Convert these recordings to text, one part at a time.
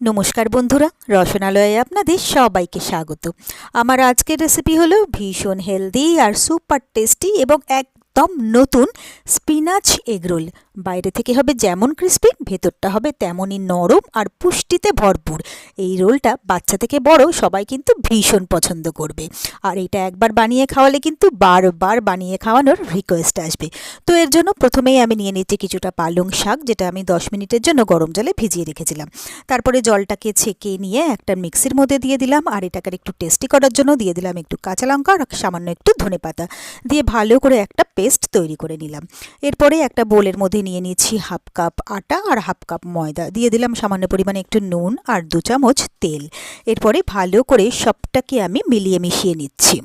নমস্কার বন্ধুরা, রসনালয়ে আপনাদের সবাইকে স্বাগত। আমার আজকের রেসিপি হলো ভীষণ হেলদি আর সুপার টেস্টি এবং একদম নতুন স্পিনাচ এগরোল বাইরে থেকে হবে যেমন ক্রিস্পি ভেতরটা হবে তেমনই নরম আর পুষ্টিতে ভরপুর। এই রোলটা বাচ্চা থেকে বড় সবাই কিন্তু ভীষণ পছন্দ করবে। আর এটা একবার বানিয়ে খাওয়ালে কিন্তু বারবার বানিয়ে খাওয়ানোর রিকোয়েস্ট আসবে। তো এর জন্য প্রথমেই আমি নিয়ে নিচ্ছি কিছুটা পালং শাক, যেটা আমি দশ মিনিটের জন্য গরম জলে ভিজিয়ে রেখেছিলাম। তারপরে জলটাকে ছেঁকে নিয়ে একটা মিক্সির মধ্যে দিয়ে দিলাম আর এটাকে একটু টেস্টি করার জন্য দিয়ে দিলাম একটু কাঁচা লঙ্কা আর সামান্য একটু ধনে পাতা দিয়ে ভালো করে একটা পেস্ট তৈরি করে নিলাম। এরপরে একটা বোলের মধ্যে নিয়ে নিয়েছি হাফ কাপ আটা আর হাফ কাপ ময়দা। দিয়ে দিলাম সামান্য পরিমাণে একটু নুন আর দু চামচ তেল। এরপরে ভালো করে সবটাকে আমি মিলিয়ে মিশিয়ে নিচ্ছি।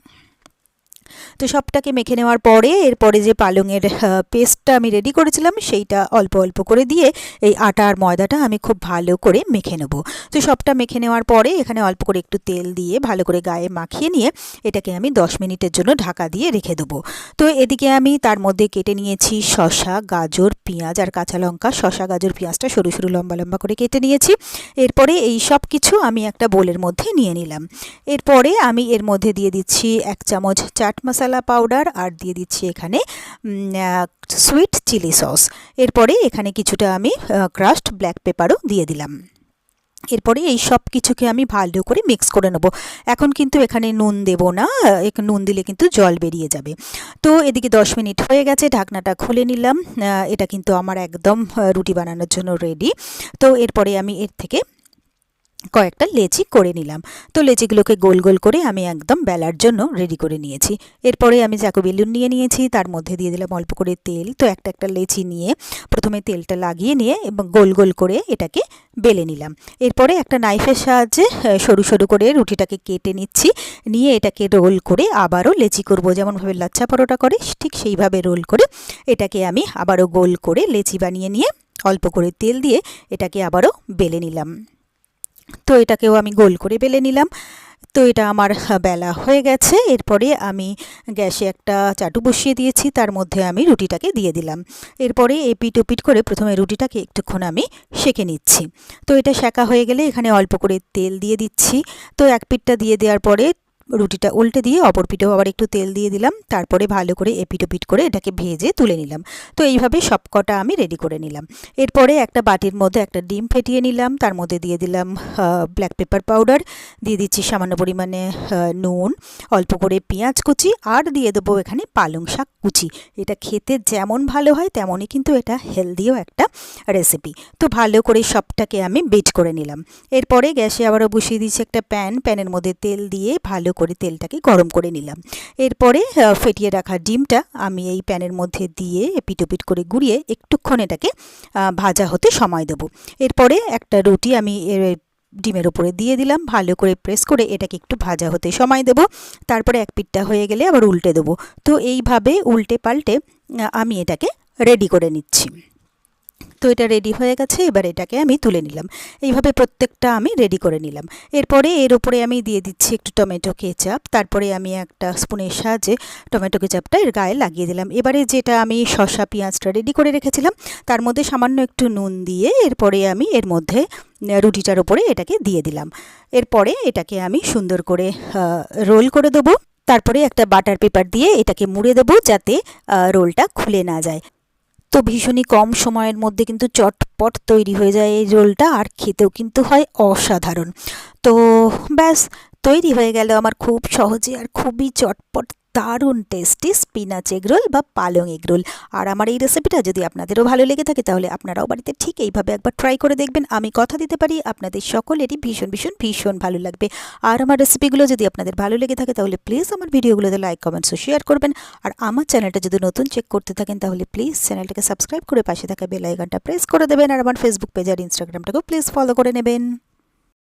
তো সবটাকে মেখে নেওয়ার পরে, এরপরে যে পালংয়ের পেস্টটা আমি রেডি করেছিলাম, সেইটা অল্প অল্প করে দিয়ে এই আটা আর ময়দাটা আমি খুব ভালো করে মেখে নেব। তো সবটা মেখে নেওয়ার পরে, এখানে অল্প করে একটু তেল দিয়ে ভালো করে গায়ে মাখিয়ে নিয়ে এটাকে আমি দশ মিনিটের জন্য ঢাকা দিয়ে রেখে দেবো। তো এদিকে আমি তার মধ্যে কেটে নিয়েছি শশা গাজর, পেঁয়াজ আর কাঁচা লঙ্কা। শশা গাজর, পেঁয়াজটা সরু সরু লম্বা লম্বা করে কেটে নিয়েছি। এরপরে এই সব কিছু আমি একটা বোলের মধ্যে নিয়ে নিলাম। এরপরে আমি এর মধ্যে দিয়ে দিচ্ছি এক চামচ চাট মশলা পাউডার আর দিয়ে দিচ্ছি এখানে সুইট চিলি সস এরপরে এখানে কিছুটা আমি ক্রাস্ট ব্ল্যাক পেপারও দিয়ে দিলাম। এরপরে এই সব কিছুকে আমি ভালো করে মিক্স করে নেব। এখন কিন্তু এখানে নুন দেব না নুন দিলে কিন্তু জল বেরিয়ে যাবে। তো এদিকে দশ মিনিট হয়ে গেছে, ঢাকনাটা খুলে নিলাম। এটা কিন্তু আমার একদম রুটি বানানোর জন্য রেডি তো এরপরে আমি এর থেকে কয়েকটা লেচি করে নিলাম। তো লেচিগুলোকে গোল গোল করে আমি একদম বেলার জন্য রেডি করে নিয়েছি। এরপরে আমি চাকু বেলুন নিয়ে নিয়েছি, তার মধ্যে দিয়ে দিলাম অল্প করে তেল। তো একটা একটা লেচি নিয়ে প্রথমে তেলটা লাগিয়ে নিয়ে এবং গোল গোল করে এটাকে বেলে নিলাম। এরপরে একটা নাইফের সাহায্যে সরু সরু করে রুটিটাকে কেটে নিচ্ছি। নিয়ে এটাকে রোল করে আবারও লেচি করব। যেমনভাবে লাচ্ছা পরোটা করে, ঠিক সেইভাবে রোল করে এটাকে আমি আবারও গোল করে লেচি বানিয়ে নিয়ে অল্প করে তেল দিয়ে এটাকে আবারও বেলে নিলাম। তো এটাকেও আমি গোল করে বেলে নিলাম। তো এটা আমার বেলা হয়ে গেছে। এরপরে আমি গ্যাসে একটা চাটু বসিয়ে দিয়েছি। তার মধ্যে আমি রুটিটাকে দিয়ে দিলাম। এরপরে এপিট ওপিট করে প্রথমে রুটিটাকে একটুক্ষণ আমি সেঁকে নিচ্ছি। তো এটা সেঁকা হয়ে গেলে এখানে অল্প করে তেল দিয়ে দিচ্ছি। তো এক পিঠটা দিয়ে দেওয়ার পরে রুটিটা উল্টে দিয়ে অপর পিঠেও আবার একটু তেল দিয়ে দিলাম, তারপরে ভালো করে এপিটোপিট করে এটাকে ভেজে তুলে নিলাম। তো এইভাবে সব কটা আমি রেডি করে নিলাম। এরপরে একটা বাটির মধ্যে একটা ডিম ফেটিয়ে নিলাম, তার মধ্যে দিয়ে দিলাম ব্ল্যাক পেপার পাউডার দিয়ে দিচ্ছি সামান্য পরিমাণে নুন, অল্প করে পেঁয়াজ কুচি, আর দিয়ে দেবো এখানে পালং শাক কুচি। এটা খেতে যেমন ভালো হয়, তেমনই কিন্তু এটা হেলদিও একটা রেসিপি তো ভালো করে সবটাকে আমি বিট করে নিলাম। এরপরে গ্যাসে আবারও বসিয়ে দিচ্ছি একটা প্যান প্যানের মধ্যে তেল দিয়ে ভালো করে তেলটাকে গরম করে নিলাম। এরপরে ফেটিয়ে রাখা ডিমটা আমি এই প্যানের মধ্যে দিয়ে পিটোপিট করে গুঁড়িয়ে একটুক্ষণ এটাকে ভাজা হতে সময় দেবো। এরপরে একটা রুটি আমি ডিমের ওপরে দিয়ে দিলাম, ভালো করে প্রেস করে এটাকে একটু ভাজা হতে সময় দেব। তারপরে এক পিঠটা হয়ে গেলে আবার উল্টে দেবো। তো এইভাবে উল্টে পাল্টে আমি এটাকে রেডি করে নিচ্ছি। তো এটা রেডি হয়ে গেছে, এবার এটাকে আমি তুলে নিলাম। এইভাবে প্রত্যেকটা আমি রেডি করে নিলাম। এরপরে এর উপরে আমি দিয়ে দিচ্ছি একটু টমেটো কেচাপ তারপরে আমি একটা স্পুনের সাহায্যে টমেটো কেচাপটা এর গায়ে লাগিয়ে দিলাম। এবারে যেটা আমি শসা, পেঁয়াজটা রেডি করে রেখেছিলাম, তার মধ্যে সামান্য একটু নুন দিয়ে এরপরে আমি এর মধ্যে রুটিটার উপরে এটাকে দিয়ে দিলাম। এরপরে এটাকে আমি সুন্দর করে রোল করে দেবো। তারপরে একটা বাটার পেপার দিয়ে এটাকে মুড়ে দেবো যাতে রোলটা খুলে না যায়। তো ভীষণই কম সময়ের মধ্যে কিন্তু চটপট তৈরি হয়ে যায় এই রোলটা, আর খেতেও কিন্তু হয় অসাধারণ। তো ব্যাস, তৈরি হয়ে গেল আমার খুব সহজে আর খুবই চটপট দারুণ টেস্টি স্পিনাচ এগরোল বা পালং এগরোল আর আমার এই রেসিপিটা যদি আপনাদেরও ভালো লেগে থাকে, তাহলে আপনারাও বাড়িতে ঠিক এইভাবে একবার ট্রাই করে দেখবেন। আমি কথা দিতে পারি, আপনাদের সকলেরই ভীষণ ভীষণ ভীষণ ভালো লাগবে। আর আমার রেসিপিগুলো যদি আপনাদের ভালো লেগে থাকে, তাহলে প্লিজ আমার ভিডিওগুলোতে লাইক কমেন্টস ও শেয়ার করবেন। আর আমার চ্যানেলটা যদি নতুন চেক করতে থাকেন, তাহলে প্লিজ চ্যানেলটাকে সাবস্ক্রাইব করে পাশে থাকা বেল প্রেস করে দেবেন। আর আমার ফেসবুক পেজ আর ইনস্টাগ্রামটাকেও প্লিজ ফলো করে নেবেন।